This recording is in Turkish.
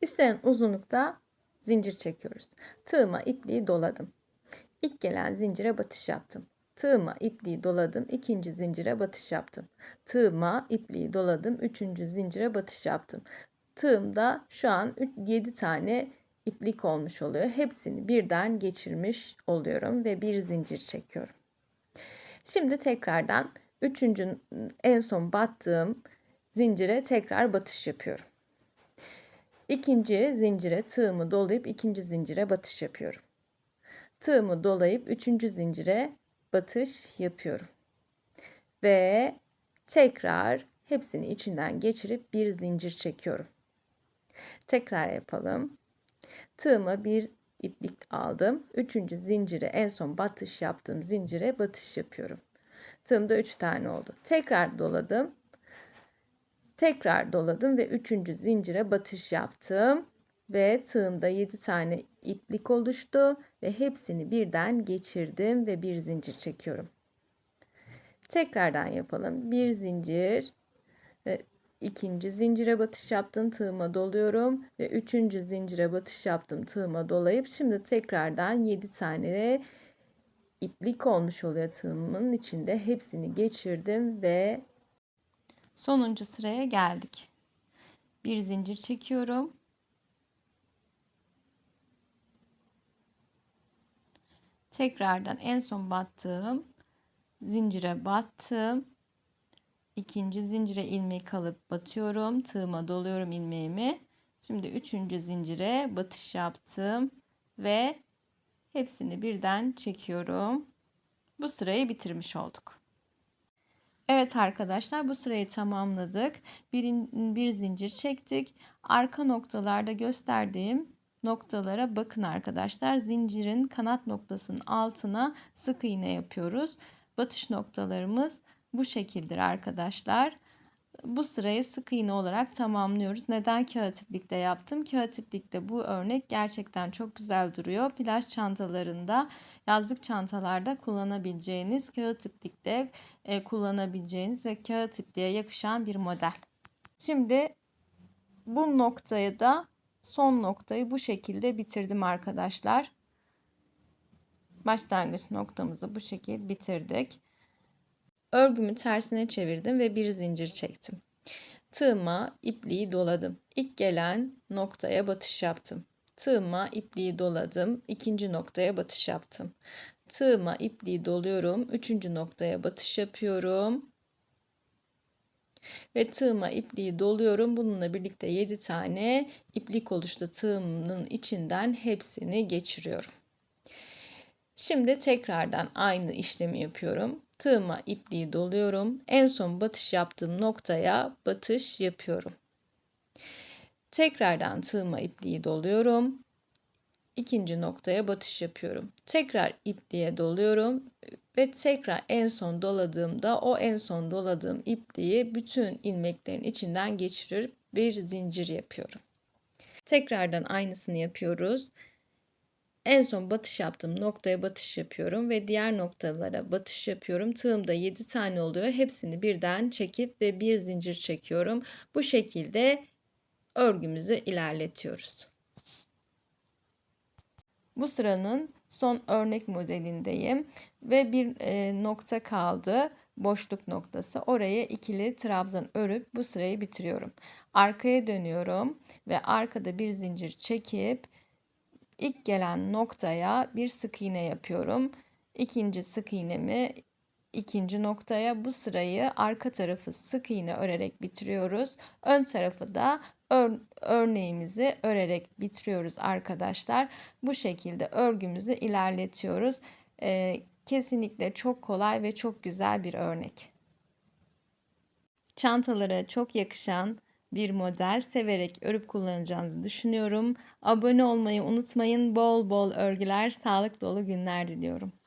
İstenen uzunlukta zincir çekiyoruz. Tığıma ipliği doladım. İlk gelen zincire batış yaptım. Tığıma ipliği doladım. ikinci zincire batış yaptım. Tığıma ipliği doladım. Üçüncü zincire batış yaptım. Tığımda şu an 7 tane iplik olmuş oluyor. Hepsini birden geçirmiş oluyorum ve bir zincir çekiyorum. Şimdi tekrardan üçüncü en son battığım zincire tekrar batış yapıyorum. İkinci zincire tığımı dolayıp ikinci zincire batış yapıyorum. Tığımı dolayıp üçüncü zincire batış yapıyorum. Ve tekrar hepsini içinden geçirip bir zincir çekiyorum. Tekrar yapalım. Tığıma bir iplik aldım. Üçüncü zincire en son batış yaptığım zincire batış yapıyorum. Tığımda üç tane oldu. Tekrar doladım. Tekrar doladım ve üçüncü zincire batış yaptım. Ve tığımda 7 tane iplik oluştu ve hepsini birden geçirdim ve bir zincir çekiyorum. Tekrardan yapalım. Bir zincir, ikinci zincire batış yaptım tığıma doluyorum ve üçüncü zincire batış yaptım tığıma dolayıp şimdi tekrardan 7 tane iplik olmuş oluyor tığımın içinde hepsini geçirdim ve sonuncu sıraya geldik. Bir zincir çekiyorum. Tekrardan en son battığım zincire battım ikinci zincire ilmek alıp batıyorum. Tığıma doluyorum ilmeğimi. Şimdi üçüncü zincire batış yaptım ve hepsini birden çekiyorum. Bu sırayı bitirmiş olduk. Evet arkadaşlar bu sırayı tamamladık. Bir, bir zincir çektik. Arka noktalarda gösterdiğim noktalara bakın arkadaşlar. Zincirin kanat noktasının altına sık iğne yapıyoruz. Batış noktalarımız bu şekildir arkadaşlar. Bu sırayı sık iğne olarak tamamlıyoruz. Neden kağıt iplikte yaptım? Kağıt iplikte bu örnek gerçekten çok güzel duruyor. Plaj çantalarında, yazlık çantalarda kullanabileceğiniz, kağıt iplikte e, kullanabileceğiniz ve kağıt ipliğe yakışan bir model. Şimdi bu noktayı da son noktayı bu şekilde bitirdim arkadaşlar. Başlangıç noktamızı bu şekilde bitirdik. Örgümü tersine çevirdim ve bir zincir çektim. Tığıma ipliği doladım. İlk gelen noktaya batış yaptım. Tığıma ipliği doladım. İkinci noktaya batış yaptım. Tığıma ipliği doluyorum. Üçüncü noktaya batış yapıyorum. Ve tığıma ipliği doluyorum. Bununla birlikte 7 tane iplik oluştu tığımın içinden hepsini geçiriyorum. Şimdi tekrardan aynı işlemi yapıyorum. Tığıma ipliği doluyorum. En son batış yaptığım noktaya batış yapıyorum. Tekrardan tığıma ipliği doluyorum. İkinci noktaya batış yapıyorum. Tekrar ipliğe doluyorum ve tekrar en son doladığımda o en son doladığım ipliği bütün ilmeklerin içinden geçirip bir zincir yapıyorum. Tekrardan aynısını yapıyoruz. En son batış yaptığım noktaya batış yapıyorum ve diğer noktalara batış yapıyorum. Tığımda 7 tane oluyor. Hepsini birden çekip ve bir zincir çekiyorum. Bu şekilde örgümüzü ilerletiyoruz. Bu sıranın son örnek modelindeyim ve bir e, nokta kaldı boşluk noktası. Oraya ikili trabzan örüp bu sırayı bitiriyorum. Arkaya dönüyorum ve arkada bir zincir çekip ilk gelen noktaya bir sık iğne yapıyorum. İkinci sık iğnemi ikinci noktaya bu sırayı arka tarafı sık iğne örerek bitiriyoruz. Ön tarafı da ör, örneğimizi örerek bitiriyoruz arkadaşlar. Bu şekilde örgümüzü ilerletiyoruz. Ee, kesinlikle çok kolay ve çok güzel bir örnek. Çantalara çok yakışan bir model severek örüp kullanacağınızı düşünüyorum. Abone olmayı unutmayın. Bol bol örgüler, sağlık dolu günler diliyorum.